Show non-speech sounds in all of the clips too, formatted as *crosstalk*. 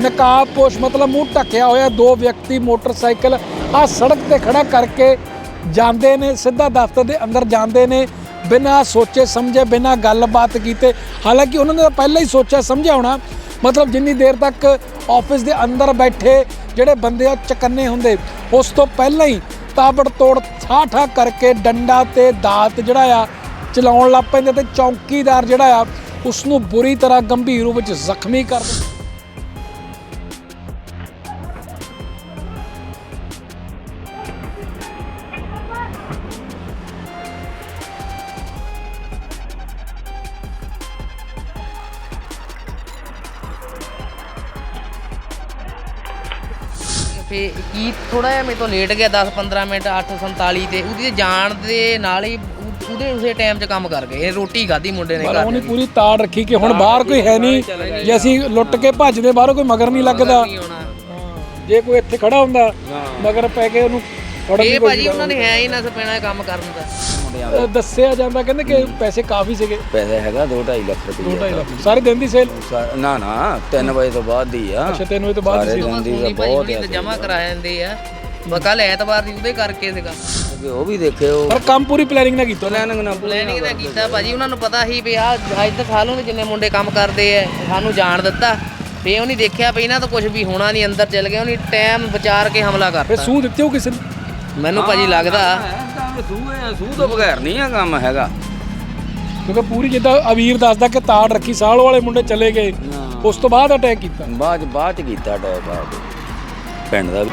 ਨਕਾਬਪੋਸ਼ ਮਤਲਬ ਮੂੰਹ ਢੱਕਿਆ ਹੋਇਆ, ਦੋ ਵਿਅਕਤੀ ਮੋਟਰਸਾਈਕਲ ਆ ਸੜਕ ਤੇ ਖੜਾ ਕਰਕੇ ਜਾਂਦੇ ਨੇ, ਸਿੱਧਾ ਦਫ਼ਤਰ ਦੇ ਅੰਦਰ ਜਾਂਦੇ ਨੇ, ਬਿਨਾਂ ਸੋਚੇ ਸਮਝੇ, ਬਿਨਾਂ ਗੱਲਬਾਤ ਕੀਤੇ। ਹਾਲਾਂਕਿ ਉਹਨਾਂ ਨੇ ਤਾਂ ਪਹਿਲਾਂ ਹੀ ਸੋਚਿਆ, ਸਮਝਿਆ ਹੋਣਾ, ਮਤਲਬ ਜਿੰਨੀ ਦੇਰ ਤੱਕ ਆਫਿਸ ਦੇ ਅੰਦਰ ਬੈਠੇ ਜਿਹੜੇ ਬੰਦੇ ਆ, ਚਕੰਨੇ ਹੁੰਦੇ, ਉਸ ਤੋਂ ਪਹਿਲਾਂ ਹੀ ਤਾਬੜ ਤੋੜ ਠਾ ਠਾ ਕਰਕੇ ਡੰਡਾ ਤੇ ਦਾਤ ਜਿਹੜਾ ਆ, ਚਲਾਉਣ ਲੱਗ ਪੈਂਦੇ ਤੇ ਚੌਕੀਦਾਰ ਜਿਹੜਾ ਆ ਉਸ ਨੂੰ ਬੁਰੀ ਤਰ੍ਹਾਂ ਗੰਭੀਰ ਰੂਪ ਵਿੱਚ ਜ਼ਖਮੀ ਕਰ ਦਿੰਦੇ। ਥੋੜਾ ਮੇਰੇ ਤੋਂ ਲੇਟ ਗਿਆ 10 15 ਮਿੰਟ 8:47 ਤੇ ਉਹਦੀ ਜਾਣ ਦੇ ਨਾਲ ਹੀ ਉਹ- ਉਹਦੇ ਉਸੇ ਟਾਈਮ 'ਚ ਕੰਮ ਕਰ ਗਏ। ਇਹ ਰੋਟੀ ਖਾਧੀ ਮੁੰਡੇ ਨੇ ਪਰ ਘਰ ਉਹਨੇ ਪੂਰੀ ਤਾੜ ਰੱਖੀ ਕਿ ਹੁਣ ਬਾਹਰ ਕੋਈ ਹੈ ਨਹੀਂ ਜੇ ਅਸੀਂ ਲੁੱਟ ਕੇ ਭੱਜਦੇ ਬਾਹਰੋਂ ਕੋਈ ਮਗਰ ਨਹੀਂ ਲੱਗਦਾ। ਨਹੀਂ ਆਉਣਾ। ਜੇ ਕੋਈ ਇੱਥੇ ਖੜਾ ਹੁੰਦਾ ਮਗਰ ਪੈ ਕੇ ਉਹਨੂੰ ਫੜਨ ਦੀ ਇਹ ਭਾਜੀ ਉਹਨਾਂ ਨੇ ਹੈ ਹੀ ਨਾ ਸਪੈਣਾ ਕੰਮ ਕਰਨ ਦਾ। ਦੱਸਿਆ ਜਾਂਦਾ ਕਹਿੰਦੇ ਕਿ ਪੈਸੇ ਕਾਫੀ ਸੀਗੇ। ਪੈਸੇ ਹੈਗਾ 2.5 ਲੱਖ ਰੁਪਏ 2.5 ਲੱਖ। ਸਾਰੇ ਦਿਨ ਦੀ ਸੇਲ ਨਾ ਨਾ 3 ਵਜੇ ਤੋਂ ਬਾਅਦ ਦੀ ਆ। ਅੱਛਾ 3 ਵਜੇ ਤੋਂ ਬਾਅਦ ਸਾਰੇ ਦਿਨ ਦੀ ਤਾਂ ਬਹੁਤ ਜਮਾ ਕਰਾ ਜਾਂਦੇ ਆ। ਕੱਲ ਐਤਵਾਰ ਦੀ ਉਹਦੇ ਕਰਕੇ ਸੀਗਾ। ਹੈ ਉਹ ਵੀ ਦੇਖਿਓ ਪਰ ਕੰਮ ਪੂਰੀ ਪਲੈਨਿੰਗ ਨਾਲ ਕੀਤਾ। ਪਲੈਨਿੰਗ ਨਾ ਪਲੈਨਿੰਗ ਦਾ ਕੀਤਾ ਭਾਜੀ ਉਹਨਾਂ ਨੂੰ ਪਤਾ ਸੀ ਵੀ ਆ ਅੱਜ ਤੱਕ ਸਾਲੋਂ ਦੇ ਜਿੰਨੇ ਮੁੰਡੇ ਕੰਮ ਕਰਦੇ ਆ ਸਾਨੂੰ ਜਾਣ ਦਿੱਤਾ। ਫੇ ਉਹਨੇ ਦੇਖਿਆ ਵੀ ਇਹਨਾਂ ਤੋਂ ਕੁਝ ਵੀ ਹੋਣਾ ਨਹੀਂ ਅੰਦਰ ਚਲ ਗਿਆ ਉਹਨੇ ਟਾਈਮ ਵਿਚਾਰ ਕੇ ਹਮਲਾ ਫਿਰ ਕਰਤਾ ਸੂਹ ਦਿੱਤੇ ਉਹ ਕਿਸੇ ਨੇ? ਮੈਨੂੰ ਭਾਜੀ ਲੱਗਦਾ। ਸੂਹ ਹੈ ਸੂਹ ਤੋਂ ਬਗੈਰ ਨਹੀਂ ਆ ਕੰਮ ਹੈਗਾ। ਕਿਉਂਕਿ ਪੂਰੀ ਜਿੱਦਾਂ ਅਵੀਰ ਦੱਸਦਾ ਕਿ ਤਾੜ ਰੱਖੀ ਸਾਲ ਵਾਲੇ ਮੁੰਡੇ ਚਲੇ ਗਏ। ਉਸ ਤੋਂ ਬਾਅਦ ਅਟੈਕ ਕੀਤਾ। ਬਾਅਦ ਬਾਅਦ ਚ ਕੀਤਾ ਟੈਕ ਆ ਕੇ। ਪਿੰਡ ਦਾ ਵੀ।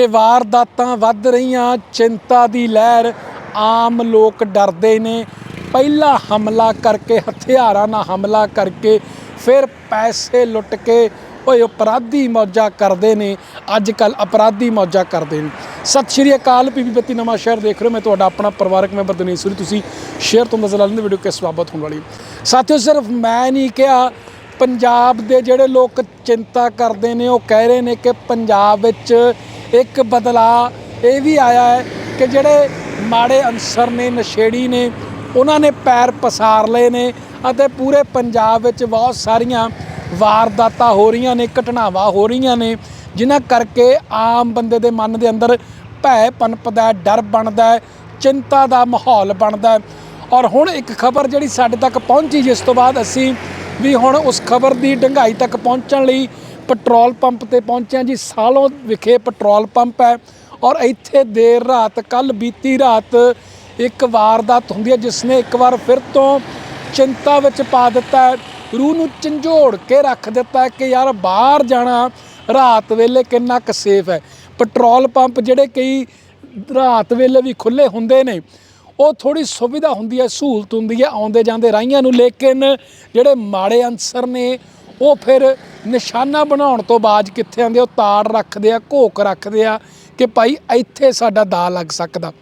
ਕਿ ਵਾਰਦਾਤਾਂ ਵੱਧ ਰਹੀਆਂ, ਚਿੰਤਾ ਦੀ ਲਹਿਰ, ਆਮ ਲੋਕ ਡਰਦੇ ਨੇ। ਪਹਿਲਾ ਹਮਲਾ ਕਰਕੇ, ਹਥਿਆਰਾਂ ਨਾਲ ਹਮਲਾ ਕਰਕੇ, ਫਿਰ ਪੈਸੇ ਲੁੱਟ ਕੇ, ਓਏ ਅਪਰਾਧੀ ਮੌਜਾ ਕਰਦੇ ਨੇ। ਅੱਜ ਕੱਲ ਅਪਰਾਧੀ ਮੌਜਾ ਕਰਦੇ ਨੇ। ਸਤਿ ਸ਼੍ਰੀ ਅਕਾਲ, ਪੀਪੀ ਬੱਤੀ ਨਵਾਂ ਸ਼ਹਿਰ ਦੇਖ ਰਹੇ ਹੋ। ਮੈਂ ਤੁਹਾਡਾ ਆਪਣਾ ਪਰਿਵਾਰਕ ਮੈਂਬਰ ਦਿਨੇਸ਼ਵਰੀ ਤੁਸੀਂ ਸ਼ੇਅਰ ਤੋਂ ਨਜ਼ਰ ਆਉਂਦੇ ਵੀਡੀਓ ਕੇ ਸਵਾਗਤ ਹੋਣ ਵਾਲੀ ਹੈ। ਸਾਥੀਓ, ਸਿਰਫ ਮੈਂ ਨਹੀਂ ਕਿਹਾ, ਪੰਜਾਬ ਦੇ ਜਿਹੜੇ ਲੋਕ ਚਿੰਤਾ ਕਰਦੇ ਨੇ, ਉਹ ਕਹਿ ਰਹੇ ਨੇ ਕਿ ਪੰਜਾਬ ਵਿੱਚ ਇੱਕ ਬਦਲਾਅ ਇਹ ਵੀ ਆਇਆ ਹੈ ਕਿ ਜਿਹੜੇ ਮਾੜੇ ਅਨਸਰ ਨੇ, ਨਸ਼ੇੜੀ ਨੇ, ਉਹਨਾਂ ਨੇ ਪੈਰ ਪਸਾਰ ਲਏ ਨੇ ਅਤੇ ਪੂਰੇ ਪੰਜਾਬ ਵਿੱਚ ਬਹੁਤ ਸਾਰੀਆਂ ਵਾਰਦਾਤਾਂ ਹੋ ਰਹੀਆਂ ਨੇ, ਘਟਨਾਵਾਂ ਹੋ ਰਹੀਆਂ ਨੇ, ਜਿਨ੍ਹਾਂ ਕਰਕੇ ਆਮ ਬੰਦੇ ਦੇ ਮਨ ਦੇ ਅੰਦਰ ਭੈ ਪਨਪਦਾ ਡਰ ਬਣਦਾ ਚਿੰਤਾ ਦਾ ਮਾਹੌਲ ਬਣਦਾ ਔਰ ਹੁਣ ਇੱਕ ਖਬਰ ਜਿਹੜੀ ਸਾਡੇ ਤੱਕ ਪਹੁੰਚੀ, ਜਿਸ ਤੋਂ ਬਾਅਦ ਅਸੀਂ ਵੀ ਹੁਣ ਉਸ ਖਬਰ ਦੀ ਡੰਗਾਈ ਤੱਕ ਪਹੁੰਚਣ ਲਈ ਪੈਟਰੋਲ ਪੰਪ ਤੇ ਪਹੁੰਚਿਆ ਜੀ। ਸਾਲੋਂ ਵਿਖੇ ਪੈਟਰੋਲ ਪੰਪ ਹੈ ਔਰ ਇੱਥੇ ਦੇਰ ਰਾਤ ਕੱਲ ਬੀਤੀ ਰਾਤ ਇੱਕ ਵਾਰਦਾਤ ਹੁੰਦੀ ਹੈ ਜਿਸ ਨੇ ਇੱਕ ਵਾਰ ਫਿਰ ਤੋਂ ਚਿੰਤਾ ਵਿੱਚ ਪਾ ਦਿੱਤਾ ਹੈ। ਰੂਹ ਨੂੰ ਝੰਜੋੜ ਕੇ ਰੱਖ ਦਿੱਤਾ ਕਿ ਯਾਰ ਬਾਹਰ ਜਾਣਾ ਰਾਤ ਵੇਲੇ ਕਿੰਨਾ ਕੁ ਸੇਫ ਹੈ। ਪੈਟਰੋਲ ਪੰਪ ਜਿਹੜੇ ਕਈ ਰਾਤ ਵੇਲੇ ਵੀ ਖੁੱਲੇ ਹੁੰਦੇ ਨੇ, ਉਹ ਥੋੜੀ ਸੁਵਿਧਾ ਹੁੰਦੀ ਹੈ, ਸਹੂਲਤ ਹੁੰਦੀ ਹੈ ਆਉਂਦੇ ਜਾਂਦੇ ਰਾਹੀਆਂ ਨੂੰ। ਲੇਕਿਨ ਜਿਹੜੇ ਮਾੜੇ ਅਨਸਰ ਨੇ ਉਹ ਫਿਰ ਨਿਸ਼ਾਨਾ ਬਣਾਉਣ ਤੋਂ ਬਾਅਦ ਕਿੱਥੇ ਆਉਂਦੇ ਉਹ ਤਾੜ ਰੱਖਦੇ ਆ, ਘੋਕ ਰੱਖਦੇ ਆ ਕਿ ਭਾਈ ਇੱਥੇ ਸਾਡਾ ਦਾ ਲੱਗ ਸਕਦਾ।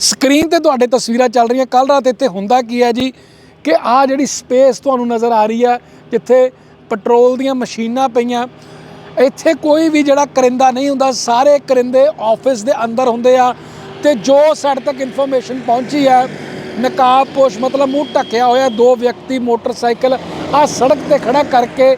ਸਕਰੀਨ ਤੇ ਤੁਹਾਡੇ ਤਸਵੀਰਾਂ ਚੱਲ ਰਹੀਆਂ। ਕੱਲ ਰਾਤ ਇੱਥੇ ਹੁੰਦਾ ਕੀ ਹੈ ਜੀ? ਕਿ ਆ ਜਿਹੜੀ ਸਪੇਸ ਤੁਹਾਨੂੰ ਨਜ਼ਰ ਆ ਰਹੀ ਹੈ, ਜਿੱਥੇ ਪੈਟਰੋਲ ਦੀਆਂ ਮਸ਼ੀਨਾਂ ਪਈਆਂ। ਇੱਥੇ ਕੋਈ ਵੀ ਜਿਹੜਾ ਕਰਿੰਦਾ ਨਹੀਂ ਹੁੰਦਾ। ਸਾਰੇ ਕਰਿੰਦੇ ਆਫਿਸ ਦੇ ਅੰਦਰ ਹੁੰਦੇ ਆ। ਤੇ ਜੋ ਸਾਡੇ ਤੱਕ ਇਨਫੋਰਮੇਸ਼ਨ ਪਹੁੰਚੀ ਹੈ ਨਕਾਬਪੋਸ਼ ਮਤਲਬ ਮੂੰਹ ਢੱਕਿਆ ਹੋਇਆ, ਦੋ ਵਿਅਕਤੀ ਮੋਟਰਸਾਈਕਲ ਆ ਸੜਕ ਤੇ ਖੜਾ ਕਰਕੇ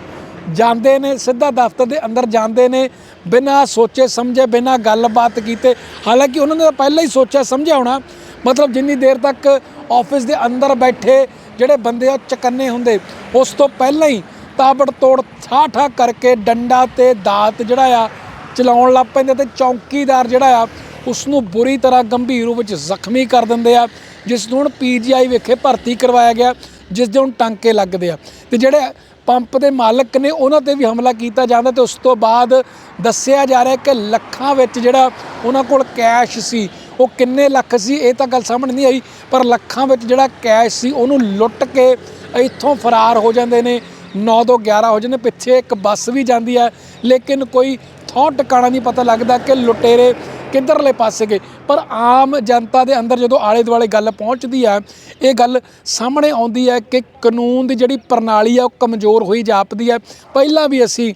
ਜਾਂਦੇ ਨੇ, ਸਿੱਧਾ ਦਫ਼ਤਰ ਦੇ ਅੰਦਰ ਜਾਂਦੇ ਨੇ, ਬਿਨਾਂ ਸੋਚੇ ਸਮਝੇ, ਬਿਨਾਂ ਗੱਲਬਾਤ ਕੀਤੇ। ਹਾਲਾਂਕਿ ਉਹਨਾਂ ਨੇ ਤਾਂ ਪਹਿਲਾਂ ਹੀ ਸੋਚਿਆ, ਸਮਝਿਆ ਹੋਣਾ, ਮਤਲਬ ਜਿੰਨੀ ਦੇਰ ਤੱਕ ਆਫਿਸ ਦੇ ਅੰਦਰ ਬੈਠੇ ਜਿਹੜੇ ਬੰਦੇ ਆ ਚਕੰਨੇ ਹੁੰਦੇ। ਉਸ ਤੋਂ ਪਹਿਲਾਂ ਹੀ ਤਾਬੜ ਤੋੜ ਠਾ ਠਾ ਕਰਕੇ ਡੰਡਾ ਤੇ ਦਾਤ ਜਿਹੜਾ ਆ, ਚਲਾਉਣ ਲੱਗ ਪੈਂਦੇ ਤੇ ਚੌਕੀਦਾਰ ਜਿਹੜਾ ਆ ਉਸ ਨੂੰ ਬੁਰੀ ਤਰ੍ਹਾਂ ਗੰਭੀਰ ਰੂਪ ਵਿੱਚ ਜ਼ਖਮੀ ਕਰ ਦਿੰਦੇ ਆ। ਜਿਸ ਨੂੰ ਹੁਣ ਪੀਜੀਆਈ ਵਿਖੇ ਭਰਤੀ ਕਰਵਾਇਆ ਗਿਆ, ਜਿਸ ਦੇ ਹੁਣ ਟਾਂਕੇ ਲੱਗਦੇ ਆ। ਤੇ ਜਿਹੜੇ ਪੰਪ ਦੇ ਮਾਲਕ ਨੇ, ਉਹਨਾਂ ਤੇ ਵੀ ਹਮਲਾ ਕੀਤਾ ਜਾਂਦਾ ਤੇ ਉਸ ਤੋਂ ਬਾਅਦ ਦੱਸਿਆ ਜਾ ਰਿਹਾ ਕਿ ਲੱਖਾਂ ਵਿੱਚ ਜਿਹੜਾ ਉਹਨਾਂ ਕੋਲ ਕੈਸ਼ ਸੀ, ਉਹ ਕਿੰਨੇ ਲੱਖ ਸੀ, ਇਹ ਤਾਂ ਗੱਲ ਸਾਹਮਣੇ ਨਹੀਂ ਆਈ, ਪਰ ਲੱਖਾਂ ਵਿੱਚ ਜਿਹੜਾ ਕੈਸ਼ ਸੀ, ਉਹਨੂੰ ਲੁੱਟ ਕੇ ਇੱਥੋਂ ਫਰਾਰ ਹੋ ਜਾਂਦੇ ਨੇ 9 ਤੋਂ 11 ਹੋ ਜਾਂਦੇ ਪਿੱਛੇ ਇੱਕ ਬੱਸ ਵੀ ਜਾਂਦੀ ਹੈ ਲੇਕਿਨ ਕੋਈ ਥਾਂ ਟਿਕਾਣਾ ਨਹੀਂ ਪਤਾ ਲੱਗਦਾ ਕਿ ਲੁਟੇਰੇ ਕਿੱਧਰਲੇ ਪਾਸੇ ਗਏ। ਪਰ ਆਮ ਜਨਤਾ ਦੇ ਅੰਦਰ ਜਦੋਂ ਆਲੇ ਦੁਆਲੇ ਗੱਲ ਪਹੁੰਚਦੀ ਹੈ ਇਹ ਗੱਲ ਸਾਹਮਣੇ ਆਉਂਦੀ ਹੈ ਕਿ ਕਾਨੂੰਨ ਦੀ ਜਿਹੜੀ ਪ੍ਰਣਾਲੀ ਆ, ਉਹ ਕਮਜ਼ੋਰ ਹੋਈ ਜਾਪਦੀ ਹੈ ਪਹਿਲਾਂ ਵੀ ਅਸੀਂ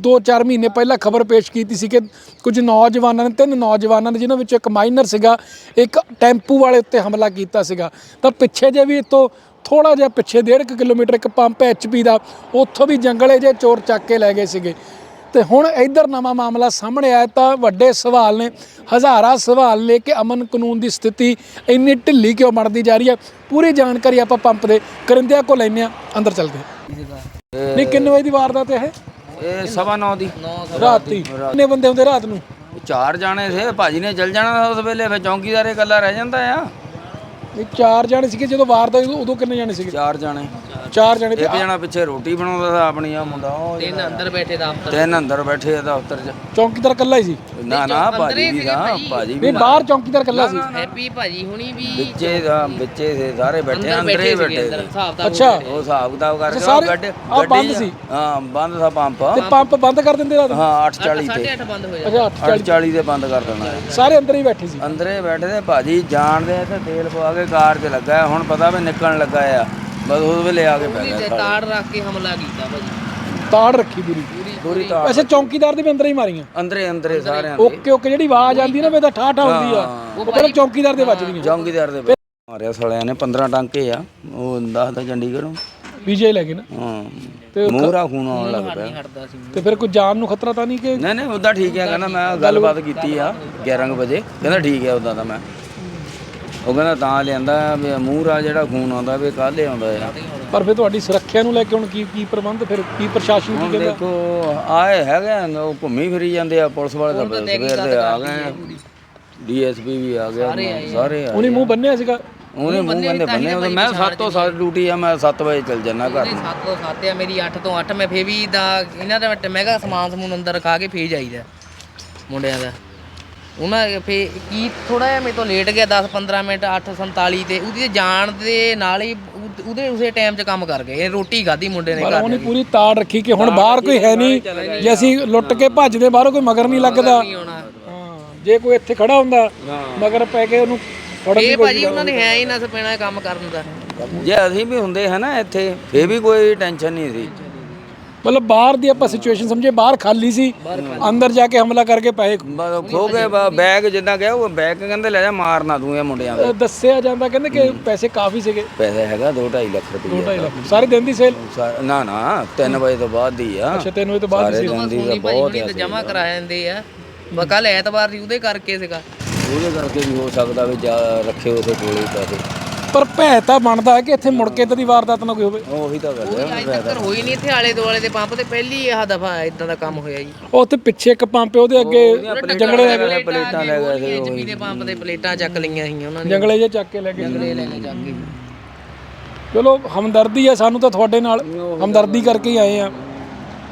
2-4 ਮਹੀਨੇ ਪਹਿਲਾਂ ਖਬਰ ਪੇਸ਼ ਕੀਤੀ ਸੀ ਕਿ ਕੁਝ ਨੌਜਵਾਨਾਂ ਨੇ, ਤਿੰਨ ਨੌਜਵਾਨਾਂ ਨੇ, ਜਿਨ੍ਹਾਂ ਵਿੱਚ ਇੱਕ ਮਾਈਨਰ ਸੀਗਾ, ਇੱਕ ਟੈਂਪੂ ਵਾਲੇ ਉੱਤੇ ਹਮਲਾ ਕੀਤਾ ਸੀਗਾ। ਤਾਂ ਪਿੱਛੇ ਜੇ ਵੀ ਇਤੋਂ ਥੋੜਾ ਜਿਹਾ ਪਿੱਛੇ 1.5 ਕਿਲੋਮੀਟਰ ਇੱਕ ਪੰਪ ਐਚਪੀ ਦਾ, ਉੱਥੋਂ ਵੀ ਜੰਗਲੇ ਜੇ ਚੋਰ ਚੱਕ ਕੇ ਲੈ ਗਏ ਸੀਗੇ। ਤੇ ਹੁਣ ਇੱਧਰ ਨਵਾਂ ਮਾਮਲਾ ਸਾਹਮਣੇ ਆਇਆ ਤਾਂ ਵੱਡੇ ਸਵਾਲ ਨੇ ਹਜ਼ਾਰਾਂ ਸਵਾਲ ਲੈ ਕੇ ਅਮਨ ਕਾਨੂੰਨ ਦੀ ਸਥਿਤੀ ਇੰਨੀ ਢਿੱਲੀ ਕਿਉਂ ਬਣਦੀ ਜਾ ਰਹੀ ਹੈ? ਪੂਰੀ ਜਾਣਕਾਰੀ ਆਪਾਂ ਪੰਪ ਦੇ ਕਰਿੰਦਿਆਂ ਕੋਲ ਲੈਂਦੇ ਹਾਂ ਅੰਦਰ ਚੱਲਦੇ ਹਾਂ। ਨਹੀਂ ਕਿੰਨੇ ਵਜੇ ਦੀ ਵਾਰਦਾਤ ਇਹ? ਇਹ ਸਵਾ ਨੌ ਦੀ। ਰਾਤ ਦੀ। ਕਿੰਨੇ ਬੰਦੇ ਹੁੰਦੇ ਰਾਤ ਨੂੰ? ਚਾਰ ਜਾਣੇ ਸੀ ਭਾਜੀ ਨੇ ਚਲ ਜਾਣਾ ਉਸ ਵੇਲੇ ਫਿਰ ਚੌਂਕੀਦਾਰ ਇਕੱਲਾ ਰਹਿ ਜਾਂਦਾ ਆ। ਇਹ ਚਾਰ ਜਾਣੇ ਸੀਗੇ ਜਦੋਂ ਵਾਰਦਾਤ ਉਦੋਂ ਕਿੰਨੇ ਜਾਣੇ ਸੀਗੇ? ਚਾਰ ਜਾਣੇ। ਚਾਰ ਜਾਣੇ ਤੇ ਇੱਕ ਜਣਾ ਪਿੱਛੇ ਰੋਟੀ ਬਣਾਉਂਦਾ ਸੀ ਆਪਣੀ ਆ ਮੁੰਡਾ ਉਹ ਤਿੰਨ ਅੰਦਰ ਬੈਠੇ ਦਫ਼ਤਰ ਤਿੰਨ ਅੰਦਰ ਬੈਠੇ ਆ ਦਫ਼ਤਰ 'ਚ। ਚੌਂਕੀਦਾਰ ਇਕੱਲਾ ਹੀ ਸੀ। ਨਾ ਨਾ ਭਾਜੀ ਵੀ ਦਾ ਭਾਜੀ। ਵੀ ਨਹੀਂ ਬਾਹਰ ਚੌਂਕੀਦਾਰ ਇਕੱਲਾ ਸੀ। ਹੈਪੀ ਭਾਜੀ ਹੁਣੀ ਵੀ ਵਿੱਚੇ ਦਾ ਵਿੱਚੇ ਸੇ ਸਾਰੇ ਬੈਠੇ ਅੰਦਰ ਹੀ ਬੈਠੇ ਸੀਗੇ ਬੈਠੇ ਅੰਦਰ ਸੀ। ਹਿਸਾਬ ਦਾ ਅੱਛਾ। ਉਹ ਹਿਸਾਬ ਕਿਤਾਬ ਕਰਕੇ ਸਾਰੇ- ਉਹ ਗੱਡ ਆਹ ਬੰਦ ਗੱਡੀ 'ਚ- ਸੀ। ਹਾਂ ਬੰਦ ਸੀ ਪੰਪ। ਤੇ ਪੰਪ। ਬੰਦ ਕਰ ਦਿੰਦੇ ਰਾਤ ਨੂੰ? ਹਾਂ 840 ਤੇ 8:30 ਬੰਦ ਹੋ ਅੱਛਾ 8:40 840 ਤੇ ਬੰਦ ਕਰ ਦੇਣਾ। ਹੈ। ਸਾਰੇ ਅੰਦਰ ਹੀ ਬੈਠੇ ਸੀ। ਅੰਦਰੇ ਬੈਠੇ ਤੇ ਭਾਜੀ ਜਾਣਦੇ ਆ ਤੇ ਤੇਲ ਪਵਾ ਕੇ ਕਾਰ 'ਚ ਲੱਗਾ ਹੈ। ਹੁਣ ਪਤਾ ਵੀ ਨਿਕਲਣ ਲੱਗਾ ਆ। ਬਸ ਉਸ ਵੇਲੇ ਆ ਕੇ ਪੈ ਗਿਆ ਤੇ ਤਾੜ ਰੱਖ ਕੇ ਹਮਲਾ ਕੀਤਾ ਭਾਜੀ। ਤਾੜ ਰੱਖੀ ਪੂਰੀ? ਪੂਰੀ ਤਾਂ ਵੈਸੇ ਚੌਂਕੀਦਾਰ ਦੇ ਵੀ ਅੰਦਰ ਹੀ ਮਾਰੀਆਂ। ਅੰਦਰੇ ਅੰਦਰੇ ਸਾਰਿਆਂ ਦੇ। ਓਕੇ ਓਕੇ ਜਿਹੜੀ ਆਵਾਜ਼ ਆਉਂਦੀ ਨਾ ਵੇ ਤਾਂ ਠਾ ਠਾ ਹੁੰਦੀ ਆ। ਉਹ ਪਹਿਲਾਂ ਚੌਂਕੀਦਾਰ ਦੇ ਵੱਜਦੀਆਂ। ਚੌਂਕੀਦਾਰ ਦੇ ਵਿੱਚ ਮਾਰਿਆ ਸਾਲਿਆਂ ਨੇ 15 ਟਾਂਕੇ ਆ। ਉਹ ਦੱਸਦਾ ਚੰਡੀਗੜ੍ਹੋਂ ਵੀਜੇ ਲੈ ਗਏ ਨਾ। ਹਾਂ। ਤੇ ਮੂਹਰਾ ਖੂਨ ਆਉਣ ਲੱਗ ਪਿਆ। ਹਟਦਾ ਸੀ ਤੇ ਫਿਰ ਕੋਈ ਜਾਨ ਨੂੰ ਖਤਰਾ ਤਾਂ ਨਹੀਂ ਕਿ ਨਹੀਂ ਨਹੀਂ ਉਦਾਂ ਠੀਕ ਹੈ। ਕਹਿੰਦਾ ਮੈਂ ਗੱਲਬਾਤ ਕੀਤੀ ਆ 11 ਕੁ ਵਜੇ। ਕਹਿੰਦਾ ਠੀਕ ਹੈ ਉਦਾਂ ਤਾਂ ਮੈਂ। ਉਹ ਕਹਿੰਦਾ ਤਾਂ ਲਿਆਂਦਾ ਵੀ ਮੂਹਰਾ ਜਿਹੜਾ ਖੂਨ ਆਉਂਦਾ ਵੀ ਕਾਹਲੇ ਆਉਂਦਾ ਆ। ਪਰ ਫਿਰ ਤੁਹਾਡੀ ਸੁਰੱਖਿਆ ਨੂੰ ਲੈ ਕੇ ਹੁਣ ਕੀ ਕੀ ਪ੍ਰਬੰਧ ਫਿਰ ਕੀ ਪ੍ਰਸ਼ਾਸਨ ਕੀ ਹੁਣ ਕਹਿੰਦਾ? ਦੇਖੋ ਆਏ ਹੈਗੇ ਆ, ਉਹ ਘੁੰਮੀ ਫਿਰੀ ਜਾਂਦੇ ਆ ਪੁਲਿਸ ਵਾਲੇ ਤਾਂ ਸਵੇਰ ਦੇ ਆ ਗਏ ਡੀਐਸਪੀ ਵੀ ਆ ਗਿਆ ਸਾਰੇ ਆ। ਉਹਨੇ ਮੂੰਹ ਬੰਨਿਆ ਸੀਗਾ? ਉਹਨੇ ਮੂੰਹ ਬੰਦੇ ਬੰਨੇ ਉਹਦੇ ਮੈਂ 7 ਤੋਂ 7 ਡਿਊਟੀ ਆ ਮੈਂ 7 ਵਜੇ ਚੱਲ ਜਾਣਾ ਘਰ। ਨੂੰ 7 ਤੋਂ 7 ਆ ਮੇਰੀ 8 ਤੋਂ 8 ਮੈਂ ਫੇਰ ਵੀ ਦਾ ਇਹਨਾਂ ਦਾ ਮੈਂ ਕਿਹਾ ਸਮਾਨ ਸਮੂਨ ਅੰਦਰ ਰਖਾ ਕੇ ਫੇਰ ਜਾਈਦਾ ਮੁੰਡਿਆਂ ਦਾ। ਉਹਨਾਂ ਫੇ ਕੀ ਥੋੜਾ ਜਿਹਾ ਮੇਰੇ ਤੋਂ ਲੇਟ ਗਿਆ 10 15 ਮਿੰਟ 8:47 ਤੇ ਉਹਦੀ ਜਾਣ ਦੇ ਨਾਲ ਹੀ ਉਹ- ਉਹਦੇ ਉਸੇ ਟਾਈਮ 'ਚ ਕੰਮ ਕਰ ਗਏ। ਇਹ ਰੋਟੀ ਖਾਧੀ ਮੁੰਡੇ ਨੇ ਪਰ ਘਰ ਉਹਨੇ ਪੂਰੀ ਤਾੜ ਰੱਖੀ ਕਿ ਹੁਣ ਬਾਹਰ ਕੋਈ ਹੈ ਨਹੀਂ ਜੇ ਅਸੀਂ ਲੁੱਟ ਕੇ ਭੱਜਦੇ ਬਾਹਰੋਂ ਕੋਈ ਮਗਰ ਨਹੀਂ ਲੱਗਦਾ। ਨਹੀਂ ਆਉਣਾ। ਹਾਂ ਜੇ ਕੋਈ ਇੱਥੇ ਖੜਾ ਹੁੰਦਾ ਮਗਰ ਪੈ ਕੇ ਉਹਨੂੰ ਫੜਨ ਦੀ ਇਹ ਭਾਜੀ ਉਹਨਾਂ ਨੇ ਹੈ ਹੀ ਨਾ ਸਪੈਣਾ ਕੰਮ ਕਰਨ ਦਾ। ਜੇ ਅਸੀਂ ਵੀ ਹੁੰਦੇ ਹਨਾ ਇੱਥੇ ਫੇਰ ਵੀ ਕੋਈ ਟੈਨਸ਼ਨ ਨਹੀਂ ਸੀ। ਮਤਲਬ ਬਾਹਰ ਦੀ ਆਪਾਂ ਸਿਚੁਏਸ਼ਨ ਸਮਝੇ ਬਾਹਰ ਖਾਲੀ ਸੀ ਅੰਦਰ ਜਾ ਕੇ ਹਮਲਾ ਕਰਕੇ ਬਸ ਖੋ ਗਏ ਬੈਗ ਜਿੱਦਾਂ ਗਿਆ ਉਹ ਬੈਗ ਕਹਿੰਦੇ ਲੈ ਜਾ ਮਾਰ ਨਾ ਦੂੰ ਇਹ ਮੁੰਡਿਆਂ ਦਾ ਦੱਸਿਆ ਜਾਂਦਾ ਕਹਿੰਦੇ ਕਿ ਪੈਸੇ ਕਾਫੀ ਸੀਗੇ। ਪੈਸੇ ਹੈਗਾ 2.5 ਲੱਖ ਰੁਪਏ 2.5 ਲੱਖ। ਸਾਰੇ ਦਿਨ ਦੀ ਸੇਲ ਨਾ ਨਾ 3 ਵਜੇ ਤੋਂ ਬਾਅਦ ਦੀ ਆ। ਅੱਛਾ ਤੈਨੂੰ ਇਹ ਤੋਂ ਬਾਅਦ ਸਾਰੇ ਦਿਨ ਦੀ ਬਹੁਤ ਜਮਾ ਕਰਾ ਜਾਂਦੇ ਆ। ਬਕਲ ਐਤਵਾਰ ਦੀ ਉਹਦੇ ਕਰਕੇ ਸੀਗਾ। ਉਹਦੇ ਕਰਕੇ ਵੀ ਹੋ ਸਕਦਾ ਵੀ ਰੱਖੇ ਉਹਦੇ ਕੋਲੇ ਪੈਸੇ। ਪਰ ਭੈ ਤਾਂ ਬਣਦਾ ਹੈ ਕਿ ਇੱਥੇ ਮੁੜ ਕੇ ਇਦਾਂ ਦੀ ਵਾਰਦਾਤ ਨਾ ਕੋਈ ਹੋਵੇ। ਉਹੀ ਤਾਂ ਗੱਲ ਹੈ ਅੱਜ ਤੱਕ ਹੋਈ ਨਹੀਂ ਇੱਥੇ ਆਲੇ ਦੁਆਲੇ ਦੇ ਪੰਪ ਤੇ ਪਹਿਲੀ ਇਹ ਦਫਾ ਇਦਾਂ ਦਾ ਕੰਮ ਹੋਇਆ ਜੀ। ਉਹ ਉੱਥੇ ਪਿੱਛੇ ਇੱਕ ਪੰਪ ਹੈ ਉਹਦੇ ਅੱਗੇ ਜੰਗਲੇ ਪਲੇਟਾਂ ਲੈ ਗਏ ਸੀ ਐਚਪੀ ਦੇ ਪੰਪ ਦੇ ਪਲੇਟਾਂ ਚੱਕ ਲਈਆਂ ਸੀ ਉਹਨਾਂ ਨੇ ਜੰਗਲੇ ਜੇ ਚੱਕ ਕੇ ਲੈ ਗਏ ਲੈ ਲੈ ਚੱਕ ਕੇ ਚਲੋ ਹਮਦਰਦੀ ਹੈ ਸਾਨੂੰ ਤਾਂ ਤੁਹਾਡੇ ਨਾਲ ਹਮਦਰਦੀ ਕਰਕੇ ਹੀ ਆਏ ਆ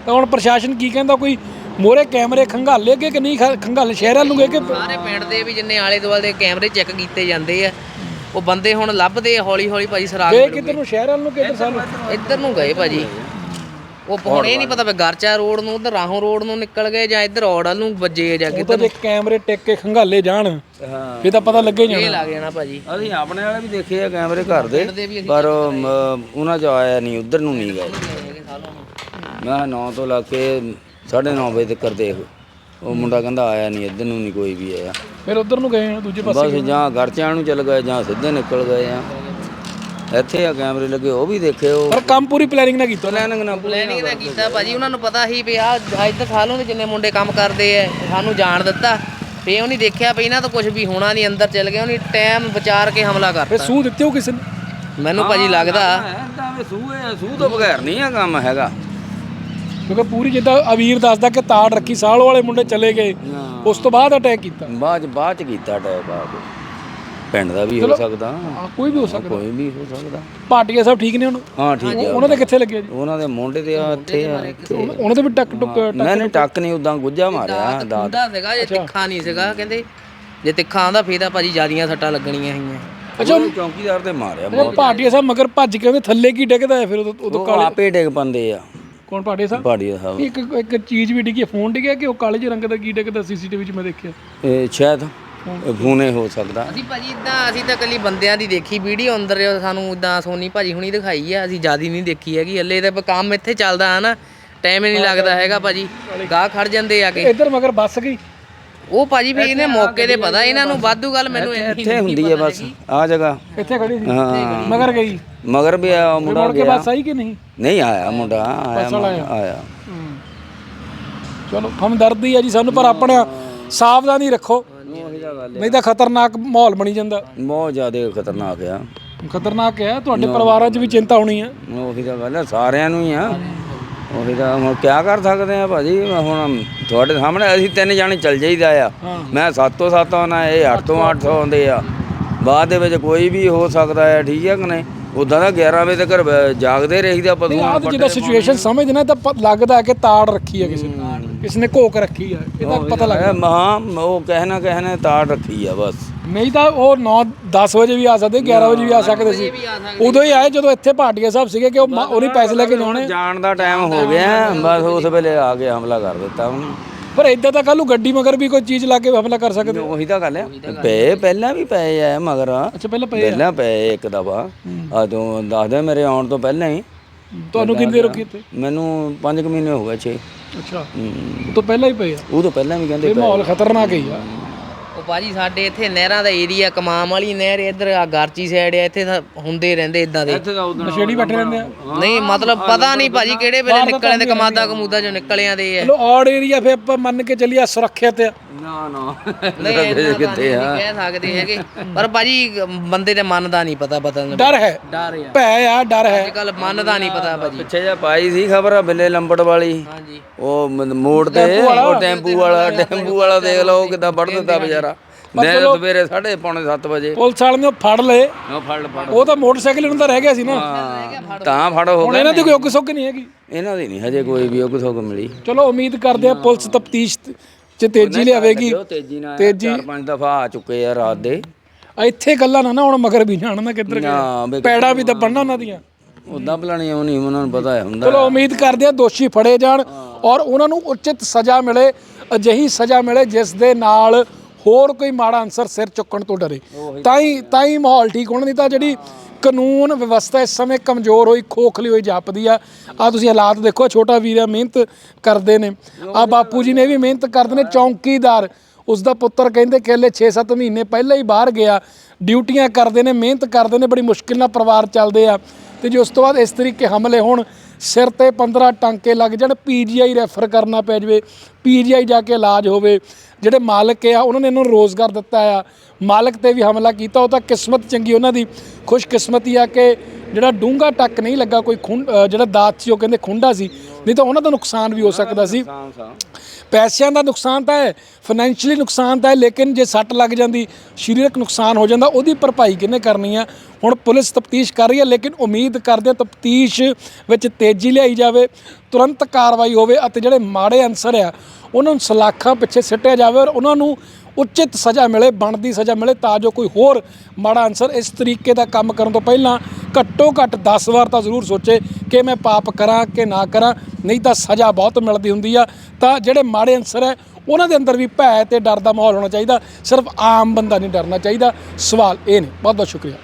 ਤਾਂ ਹੁਣ ਪ੍ਰਸ਼ਾਸਨ ਕੀ ਕਹਿੰਦਾ ਕੋਈ ਮੋਰੇ ਕੈਮਰੇ ਖੰਗਾਲੇ ਗਏ ਕਿ ਨਹੀਂ ਖੰਗਾਲੇ ਸ਼ਹਿਰਾਂ ਨੂੰ ਗਏ ਕਿ ਸਾਰੇ ਪਿੰਡ ਦੇ ਵੀ ਜਿੰਨੇ ਆਲੇ ਦੁਆਲੇ ਦੇ ਕੈਮਰੇ ਚੈੱਕ ਕੀਤੇ ਜਾਂਦੇ ਆ ਉਹ ਬੰਦੇ ਹੁਣ ਲੱਭਦੇ ਆ ਹੌਲੀ ਹੌਲੀ ਭਾਜੀ ਸਰਾਗ ਗਏ ਕਿੱਧਰ ਨੂੰ? ਸ਼ਹਿਰਾਂ ਨੂੰ ਕਿੱਧਰ ਸਾਨੂੰ? ਇੱਧਰ ਨੂੰ ਗਏ ਭਾਜੀ। ਉਹ ਹੁਣ ਇਹ ਨਹੀਂ ਪਤਾ ਵੀ ਗਰਚਾ ਰੋਡ ਨੂੰ ਉਧਰ ਰਾਹੋਂ ਰੋਡ ਨੂੰ ਨਿਕਲ ਗਏ ਜਾਂ ਇੱਧਰ ਔੜਲ ਨੂੰ ਵੱਜੇ ਜਾਂ ਤਾਂ ਜੇ ਕੈਮਰੇ ਟਿਕ ਕੇ ਖੰਗਾਲੇ ਜਾਣ ਹਾਂ। ਇਹ ਤਾਂ ਪਤਾ ਲੱਗੇ ਹੀ ਇਹ ਜਾਣਾ। ਲੱਗ ਜਾਣਾ ਭਾਜੀ। ਅਸੀਂ ਆਪਣੇ ਵਾਲੇ ਵੀ ਦੇਖੇ ਆ ਕੈਮਰੇ ਘਰ ਦੇ ਪਰ ਉਹਨਾਂ ਚ ਆਇਆ ਨਹੀਂ ਉਧਰ ਨੂੰ ਨਹੀਂ ਗਏ। ਨੂੰ। ਮੈਂ 9 ਤੋਂ ਲਾ ਕੇ 9:30 ਵਜੇ ਤੱਕ ਦੇਖ। ਉਹ ਮੁੰਡਾ ਕਹਿੰਦਾ ਆਇਆ ਨਹੀਂ ਇੱਧਰ ਨੂੰ ਨਹੀਂ ਕੋਈ ਵੀ ਆਇਆ। ਫਿਰ ਉਧਰ ਨੂੰ ਗਏ ਆ ਦੂਜੇ ਪਾਸੇ ਬਸ ਜਾਂ ਘਰ ਚ ਨੂੰ ਚਲ ਗਏ ਜਾਂ ਸਿੱਧੇ ਨਿਕਲ ਗਏ ਆ। ਇੱਥੇ ਆ ਕੈਮਰੇ ਲੱਗੇ ਉਹ ਵੀ ਦੇਖੇ ਉਹ ਪਰ ਕੰਮ ਪੂਰੀ ਪਲੈਨਿੰਗ ਨਾਲ ਕੀਤਾ। ਪਲੈਨਿੰਗ ਨਾ ਪਲੈਨਿੰਗ ਤਾਂ ਕੀਤਾ ਭਾਜੀ ਉਹਨਾਂ ਨੂੰ ਪਤਾ ਸੀ ਵੀ ਆ ਇੱਧਰ ਸਾਲੋਂ ਦੇ ਜਿੰਨੇ ਮੁੰਡੇ ਕੰਮ ਕਰਦੇ ਆ ਸਾਨੂੰ ਜਾਣ ਦਿੱਤਾ। ਫੇ ਉਹਨੇ ਦੇਖਿਆ ਵੀ ਇਹਨਾਂ ਤੋਂ ਕੁਝ ਵੀ ਹੋਣਾ ਨਹੀਂ ਅੰਦਰ ਚਲ ਗਏ ਉਹਨੇ ਟਾਈਮ ਵਿਚਾਰ ਕੇ ਹਮਲਾ ਫਿਰ ਕਰਤਾ ਸੂਹ ਦਿੱਤੇ ਹੋ ਕਿਸੇ ਨੇ? ਮੈਨੂੰ ਭਾਜੀ ਲੱਗਦਾ। ਐਦਾਂ ਵੀ ਸੂਹ ਹੈ ਸੂਹ ਤੋਂ ਬਗੈਰ ਨਹੀਂ ਆ ਕੰਮ ਹੈਗਾ। ਕਿਉਂਕਿ ਪੂਰੀ ਜਿੱਦਾਂ ਅਵੀਰ ਦੱਸਦਾ ਕਿ ਤਾੜ ਰੱਖੀ ਸਾਲ ਵਾਲੇ ਮੁੰਡੇ ਚਲੇ ਗਏ ਉਸ ਤੋਂ ਬਾਅਦ ਅਟੈਕ ਕੀਤਾ। ਬਾਅਦ 'ਚ- ਬਾਅਦ ਚ ਕੀਤਾ ਟੈਪ ਆ ਕੇ ਪਿੰਡ ਦਾ ਵੀ ਹੋ ਸਕਦਾ। ਹਾਂ ਕੋਈ ਵੀ ਹੋ ਸਕਦਾ। ਕੋਈ ਵੀ ਹੋ ਸਕਦਾ। ਭਾਟੀਆ ਸਾਹਿਬ ਠੀਕ ਨੇ ਹੁਣ? ਹਾਂ ਠੀਕ ਹੈ ਉਹਨਾਂ ਦੇ ਕਿੱਥੇ ਲੱਗਿਆ ਜੀ? ਉਹਨਾਂ ਦੇ ਮੁੰਡੇ ਤੇ ਆ ਇੱਥੇ ਆ। ਇੱਥੇ। ਉਹਨਾਂ- ਦੇ ਵੀ ਟੱਕ ਟੁੱਕ ਨਹੀਂ ਨਹੀਂ ਟੱਕ ਨਹੀਂ ਉਦਾਂ ਗੁੱਜਾ ਮਾਰਿਆ ਦਾਤ ਹੁੰਦਾ ਸੀਗਾ ਜੇ ਤਿੱਖਾ ਨਹੀਂ ਸੀਗਾ ਕਹਿੰਦੇ ਜੇ ਤਿੱਖਾ ਆਂਦਾ ਫੇਰ ਤਾਂ ਭਾਜੀ ਜਿਆਦੀਆਂ ਸੱਟਾਂ ਲੱਗਣੀਆਂ ਸੀਗੀਆਂ। ਅੱਛਾ ਚੌਂਕੀਦਾਰ ਤੇ ਮਾਰਿਆ ਉਹ ਭਾਟੀਆ ਸਾਹਿਬ ਮਗਰ ਭੱਜ ਕੇ ਉਹਦੇ ਥੱਲੇ ਕੀ ਡਿੱਗਦਾ ਹੈ ਫਿਰ ਉਦੋਂ ਉਦੋਂ ਉਹ ਆਪੇ ਡਿੱਗ ਪੰਦੇ ਆ। ਕੌਣ ਭਾਟੀਆ ਸਾਹਿਬ ਪਹਾੜੀ ਸਾਹਿਬ ਇੱਕ ਇੱਕ ਚੀਜ਼ ਵੀ ਡਿੱਗੀ ਫੋਨ ਡਿੱਗਿਆ ਕਿ ਉਹ ਕਾਲੇ ਜਿਹੇ ਰੰਗ ਦਾ ਕੀ ਡਿੱਗਦਾ ਸੀਸੀਟੀਵੀ 'ਚ ਮੈਂ ਦੇਖਿਆ? ਇਹ ਸ਼ਾਇਦ ਫੂਨੇ ਹੋ ਸਕਦਾ। ਅਸੀਂ ਭਾਜੀ ਇਦਾਂ ਅਸੀਂ ਤਾਂ ਕੱਲੀ ਬੰਦਿਆਂ ਦੀ ਦੇਖੀ ਵੀਡੀਓ ਅੰਦਰ ਸਾਨੂੰ ਇਦਾਂ ਸੋਨੀ ਭਾਜੀ ਹੁਣੀ ਦਿਖਾਈ ਆ ਅਸੀਂ ਜਿਆਦੀ ਨਹੀਂ ਦੇਖੀ ਹੈਗੀ ਹੱਲੇ ਤਾਂ ਕੰਮ ਇੱਥੇ ਚੱਲਦਾ ਹੈ ਨਾ ਟਾਈਮ ਹੀ ਨਹੀਂ ਲੱਗਦਾ ਹੈਗਾ ਭਾਜੀ ਗਾਹ ਖੜ ਜਾਂਦੇ ਆ ਕੇ। ਇੱਧਰ ਮਗਰ ਬੱਸ ਗਈ। ਉਹ ਭਾਜੀ ਫੇ ਇਹਨੇ ਮੌਕੇ ਤੇ ਪਤਾ ਇਹਨਾਂ ਨੂੰ ਵਾਧੂ ਗੱਲ ਮੈਨੂੰ ਇੰਨੀ ਇੱਥੇ ਹੁੰਦੀ ਹੈ ਬਸ। ਆ ਜਗ੍ਹਾ। ਇੱਥੇ ਖੜੀ ਸੀ। ਹਾਂ। ਮਗਰ ਗਈ? ਮਗਰ ਵੀ ਆ ਮੁੰਡਾ ਮੁੜ ਕੇ ਗਿਆ। ਬੱਸ ਆਈ ਕਿ ਨਹੀਂ? ਨਹੀਂ ਆਇਆ ਮੁੰਡਾ ਆਇਆ ਮੁੰਡਾ, ਆਇਆ। ਚਲੋ ਹਮਦਰਦੀ ਹੈ ਜੀ ਸਾਨੂੰ ਪਰ ਆਪਣਾ ਸਾਵਧਾਨੀ ਰੱਖੋ। ਉਹੀ ਤਾਂ ਗੱਲ ਨਹੀਂ ਤਾਂ ਖਤਰਨਾਕ ਮਾਹੌਲ ਬਣੀ ਜਾਂਦਾ। ਬਹੁਤ ਜ਼ਿਆਦਾ ਖਤਰਨਾਕ ਆ। ਖਤਰਨਾਕ ਹੈ ਤੁਹਾਡੇ ਪਰਿਵਾਰਾਂ 'ਚ ਵੀ ਚਿੰਤਾ ਹੋਣੀ ਹੈ ਉਹੀ ਤਾਂ ਗੱਲ ਆ ਸਾਰਿਆਂ ਨੂੰ ਹੀ ਆ। ਉਹੀ ਤਾਂ ਹੁਣ ਕੀ ਕਰ ਸਕਦੇ ਆ ਭਾਜੀ? ਹੁਣ ਤੁਹਾਡੇ ਸਾਹਮਣੇ ਅਸੀਂ ਤਿੰਨ ਜਾਣੇ ਚੱਲ ਜਾਈਦਾ ਆ। ਮੈਂ 7 ਤੋਂ 7 ਆਉਣਾ ਇਹ 8 ਤੋਂ 8 ਆਉਂਦੇ ਆ। ਬਾਅਦ ਦੇ ਵਿੱਚ ਕੋਈ ਵੀ ਹੋ ਸਕਦਾ ਹੈ ਠੀਕ ਹੈ ਕਿ ਨਹੀਂ? ਉਦਾਂ ਦਾ 11 ਵਜੇ ਤੱਕ ਜਾਗਦੇ ਰਹੀਦਾ ਪਸ਼ੂਆਂ ਤਾਂ ਜਿੱਦਾਂ ਸਿਚੁਏਸ਼ਨ ਸਮਝਦੇ ਨਾ ਤਾਂ ਪ- ਲੱਗਦਾ ਕਿ ਤਾੜ ਰੱਖੀ ਹੈ ਕਿਸੇ ਨੇ। ਕਿਸੇ ਨੇ ਘੋਕ ਰੱਖੀ ਹੈ ਇਹਦਾ ਪਤਾ ਲੱਗ ਇਹ ਮਹਾਂ ਉਹ ਕਹਿਣਾ ਕਹਿਣਾ ਤਾੜ ਰੱਖੀ ਆ ਬਸ। ਨਹੀਂ ਤਾਂ ਉਹ 9 10 ਵਜੇ ਵੀ ਆ ਸਕਦੇ 11 ਵਜੇ ਵੀ ਆ ਸਕਦੇ ਸੀ। ਉਦੋਂ ਹੀ ਆਏ ਜਦੋਂ ਇੱਥੇ ਭਾਟੀਆ ਸਾਹਿਬ ਸੀਗੇ ਕਿ ਉਹ ਮ- ਉਹਨੇ ਪੈਸੇ ਲੈ ਕੇ ਜਾਣੇ। ਜਾਣ ਦਾ ਟਾਈਮ ਹੋ ਗਿਆ ਬਸ ਉਸ ਵੇਲੇ ਆ ਕੇ ਹਮਲਾ ਕਰ ਦਿੱਤਾ ਉਹਨੇ। ਪਰ ਇਦਾਂ ਤਾਂ ਕੱਲ ਗੱਡੀ ਮਗਰ ਵੀ ਕੋਈ ਚੀਜ਼ ਲਾ ਕੇ ਹਮਲਾ ਕਰ ਸਕਦੇ। ਹੋ। ਉਹੀ ਤਾਂ ਗੱਲ ਹੈ ਪਏ ਪਹਿਲਾਂ ਵੀ ਪਏ ਆ ਮਗਰ। ਅੱਛਾ ਪਹਿਲਾਂ ਪਏ ਪਹਿਲਾਂ ਪਏ ਇੱਕ ਦਫਾ। ਆ ਤੂੰ ਦੱਸਦੇ ਮੇਰੇ ਆਉਣ ਤੋਂ ਪਹਿਲਾਂ ਹੀ। ਤੁਹਾਨੂੰ ਕਿੰਨੀ ਰੁਕੀ ਇੱਥੇ? ਮੈਨੂੰ 5 ਮਹੀਨੇ ਹੋ ਗਏ 6 ਅੱਛਾ। ਉਹ ਤੋਂ ਪਹਿਲਾਂ ਹੀ ਪਏ ਆ। ਉਹ ਤੋਂ ਪਹਿਲਾਂ ਵੀ ਕਹਿੰਦੇ ਇਹ ਮਾਹੌਲ ਖਤਰਨਾਕ ਹੀ ਆ। ਭਾਜੀ ਸਾਡੇ ਇੱਥੇ ਨਹਿਰਾਂ ਦਾ ਏਰੀਆ ਕਮਾਮ ਵਾਲੀ ਨਹਿਰ ਇੱਧਰ ਆ ਗਾਰਚੀ ਸਾਈਡ ਆ ਇੱਥੇ ਤਾਂ ਹੁੰਦੇ ਰਹਿੰਦੇ ਇਦਾਂ ਦੇ। ਨਸ਼ੇੜੀ ਬੈਠੇ ਰਹਿੰਦੇ ਆ। ਨਹੀਂ ਮਤਲਬ ਪਤਾ ਨਹੀਂ ਭਾਜੀ ਕਿਹੜੇ ਵੇਲੇ ਨਿਕਲੇ ਦੇ ਕਮਾਦਾ ਕਮੂਦਾ ਚੋਂ ਨਿਕਲੇ ਆਂਦੇ ਆ। ਚਲੋ ਔੜ ਏਰੀਆ ਫੇ ਆਪਾਂ ਮੰਨ ਕੇ ਚੱਲੀਏ ਸੁਰੱਖਿਅਤ ਆ। ਨਾ ਨਾ। ਨਹੀਂ *laughs* ਇੰਨਾ ਤਾਂ ਨਹੀਂ ਕਹਿ ਸਕਦੇ ਹੈਗੇ। ਪਰ ਭਾਜੀ ਬੰਦੇ ਦੇ ਮਨ ਦਾ ਨਹੀਂ ਪਤਾ ਬਦਲਣ ਡਰ ਹੈ। ਡਰ ਆ। ਭੈ ਆ ਡਰ ਹੈ। ਅੱਜ ਕੱਲ ਮਨ ਦਾ ਨਹੀਂ ਪਤਾ ਭਾਜੀ। ਪਿੱਛੇ ਜਿਹਾ ਪਾਈ ਸੀ ਖਬਰ ਆ ਬਿੱਲੇ ਲੰਬੜ ਵਾਲੀ। ਹਾਂਜੀ। ਉਹ ਮ- ਮੋੜ ਤੇ ਉਹ ਟੈਂਪੂ ਵਾਲਾ ਟੈਂਪੂ ਵਾਲਾ ਦੇਖ ਲਓ ਕਿਦਾਂ ਵੜ ਦਿੱਤਾ ਵਿਚਾਰਾ ਮੈਂ ਸਵੇਰੇ 7:30 ਪੌਣੇ 7 ਵਜੇ ਪੁਲਿਸ ਵਾਲਿਆਂ ਨੇ ਫੜ ਲਏ। ਉਹ ਫੜ ਫੜ। ਉਹ ਤਾਂ ਮੋਟਰਸਾਈਕਲ ਉਹਨਾਂ ਦਾ ਰਹਿ ਗਿਆ ਸੀ ਨਾ। ਹਾਂ, ਤਾਂ ਫੜ ਹੋ ਹੁਣ ਗਿਆ ਇਹਨਾਂ ਦੀ ਕੋਈ ਉੱਗ ਸੁੱਗ ਨਹੀਂ ਹੈਗੀ। ਇਹਨਾਂ ਦੀ ਨਹੀਂ ਹਜੇ ਕੋਈ ਵੀ ਉਹ ਕਿਥੋਂ ਮਿਲੀ। ਚਲੋ ਉਮੀਦ ਕਰਦੇ ਆ ਪੁਲਿਸ ਤਫਤੀਸ਼ ਚ ਤੇਜ਼ੀ ਲਿਆਵੇਗੀ। ਉਹ ਤੇਜ਼ੀ ਨਾਲ ਚਾਰ ਪੰਜ ਦਫਾ ਆ ਚੁੱਕੇ ਆ ਰਾਤ ਦੇ। ਇੱਥੇ ਗੱਲਾਂ ਨਾ ਨਾ ਹੁਣ ਮਗਰ ਵੀ ਜਾਣ ਨਾ ਕਿੱਧਰ ਨਾ ਗਏ ਵੀ ਪੈੜਾ ਵੀ ਤਾਂ ਬਣਨਾ ਉਹਨਾਂ ਦੀਆਂ। ਉਦਾਂ ਭਲਾਣੀ ਉਹ ਨਹੀਂ ਉਹਨਾਂ ਨੂੰ ਪਤਾ ਹੈ ਹੁੰਦਾ। ਚਲੋ ਉਮੀਦ ਕਰਦੇ ਆ ਦੋਸ਼ੀ ਫੜੇ ਜਾਣ ਔਰ ਉਹਨਾਂ ਨੂੰ ਉਚਿਤ ਸਜ਼ਾ ਮਿਲੇ ਅਜਿਹੀ ਸਜ਼ਾ ਮਿਲੇ ਜਿਸ ਦੇ ਨਾਲ ਹੋਰ ਕੋਈ ਮਾੜਾ ਅਨਸਰ ਸਿਰ ਚੁੱਕਣ ਤੋਂ ਡਰੇ। ਤਾਂ ਹੀ ਤਾਂ ਹੀ ਮਾਹੌਲ ਠੀਕ ਹੋਣਾ ਨਹੀਂ ਤਾਂ ਜਿਹੜੀ ਕਾਨੂੰਨ ਵਿਵਸਥਾ ਇਸ ਸਮੇਂ ਕਮਜ਼ੋਰ ਹੋਈ ਖੋਖਲੀ ਹੋਈ ਜਾਪਦੀ ਆ। ਆ ਤੁਸੀਂ ਹਾਲਾਤ ਦੇਖੋ ਛੋਟਾ ਵੀਰ ਮਿਹਨਤ ਕਰਦੇ ਨੇ। ਆ ਬਾਪੂ ਜੀ ਨੇ ਵੀ ਮਿਹਨਤ ਕਰਦੇ ਨੇ ਚੌਂਕੀਦਾਰ। ਉਸ ਦਾ ਪੁੱਤਰ ਕਹਿੰਦੇ ਕਿ ਹਲੇ 6-7 ਮਹੀਨੇ ਪਹਿਲਾਂ ਹੀ ਬਾਹਰ ਗਿਆ। ਡਿਊਟੀਆਂ ਕਰਦੇ ਨੇ ਮਿਹਨਤ ਕਰਦੇ ਨੇ ਬੜੀ ਮੁਸ਼ਕਿਲ ਨਾਲ ਪਰਿਵਾਰ ਚੱਲਦੇ ਆ। ਤੇ ਜੇ ਉਸ ਤੋਂ ਬਾਅਦ ਇਸ ਤਰੀਕੇ ਹਮਲੇ ਹੋਣ ਸਿਰ ਤੇ 15 ਟਾਂਕੇ ਲੱਗ ਜਾਣ ਪੀਜੀਆਈ ਰੈਫਰ ਕਰਨਾ ਪੈ ਜਾਵੇ ਪੀਜੀਆਈ ਜਾ ਕੇ ਇਲਾਜ ਹੋਵੇ। ਜਿਹੜੇ ਮਾਲਕ ਆ, ਉਹਨਾਂ ਨੇ ਇਹਨਾਂ ਨੂੰ ਰੋਜ਼ਗਾਰ ਦਿੱਤਾ ਆ। ਮਾਲਕ ਤੇ ਵੀ ਹਮਲਾ ਕੀਤਾ, ਉਹ ਤਾਂ ਕਿਸਮਤ ਚੰਗੀ, ਉਹਨਾਂ ਦੀ ਖੁਸ਼ਕਿਸਮਤੀ ਆ ਕਿ ਜਿਹੜਾ ਡੂੰਗਾ ਟੱਕ ਨਹੀਂ ਲੱਗਾ, ਕੋਈ ਖੁੰ ਜਿਹੜਾ ਦਾਤ ਸੀ, ਉਹ ਕਹਿੰਦੇ ਖੁੰਡਾ ਸੀ। ਨਹੀਂ ਤਾਂ ਉਹਨਾਂ ਦਾ ਨੁਕਸਾਨ ਵੀ ਹੋ ਸਕਦਾ ਸੀ। ਪੈਸਿਆਂ ਦਾ ਨੁਕਸਾਨ ਤਾਂ ਹੈ ਫਾਈਨੈਂਸ਼ੀਅਲੀ ਨੁਕਸਾਨ ਤਾਂ ਹੈ ਲੇਕਿਨ ਜੇ ਸੱਟ ਲੱਗ ਜਾਂਦੀ ਸਰੀਰਕ ਨੁਕਸਾਨ ਹੋ ਜਾਂਦਾ ਉਹਦੀ ਭਰਪਾਈ ਕਿਹਨੇ ਕਰਨੀ ਆ? ਹੁਣ ਪੁਲਿਸ ਤਫਤੀਸ਼ ਕਰ ਰਹੀ ਹੈ ਲੇਕਿਨ ਉਮੀਦ ਕਰਦੇ ਤਫਤੀਸ਼ ਵਿੱਚ ਤੇਜ਼ੀ ਲਿਆਈ ਜਾਵੇ ਤੁਰੰਤ ਕਾਰਵਾਈ ਹੋਵੇ ਅਤੇ ਜਿਹੜੇ ਮਾੜੇ ਅਨਸਰ ਆ ਉਹਨਾਂ ਨੂੰ ਸਲਾਖਾਂ ਪਿੱਛੇ ਸਿੱਟਿਆ ਜਾਵੇ ਔਰ ਉਹਨਾਂ ਨੂੰ ਉਚਿਤ ਸਜ਼ਾ ਮਿਲੇ ਬਣਦੀ ਸਜ਼ਾ ਮਿਲੇ ਤਾਂ ਜੋ ਕੋਈ ਹੋਰ ਮਾੜਾ ਅਨਸਰ ਇਸ ਤਰੀਕੇ ਦਾ ਕੰਮ ਕਰਨ ਤੋਂ ਪਹਿਲਾਂ ਘੱਟੋ ਘੱਟ 10 ਵਾਰ ਤਾਂ ਜ਼ਰੂਰ ਸੋਚੇ ਕਿ ਮੈਂ ਪਾਪ ਕਰਾਂ ਕਿ ਨਾ ਕਰਾਂ, ਨਹੀਂ ਤਾਂ ਸਜ਼ਾ ਬਹੁਤ ਮਿਲਦੀ ਹੁੰਦੀ ਆ। ਤਾਂ ਜਿਹੜੇ ਮਾੜੇ ਅਨਸਰ ਹੈ, ਉਹਨਾਂ ਦੇ ਅੰਦਰ ਵੀ ਭੈ ਤੇ ਡਰ ਦਾ ਮਾਹੌਲ ਹੋਣਾ ਚਾਹੀਦਾ। ਸਿਰਫ ਆਮ ਬੰਦਾ ਨਹੀਂ ਡਰਨਾ ਚਾਹੀਦਾ। ਸਵਾਲ ਇਹ ਨੇ। ਬਹੁਤ ਬਹੁਤ ਸ਼ੁਕਰੀਆ।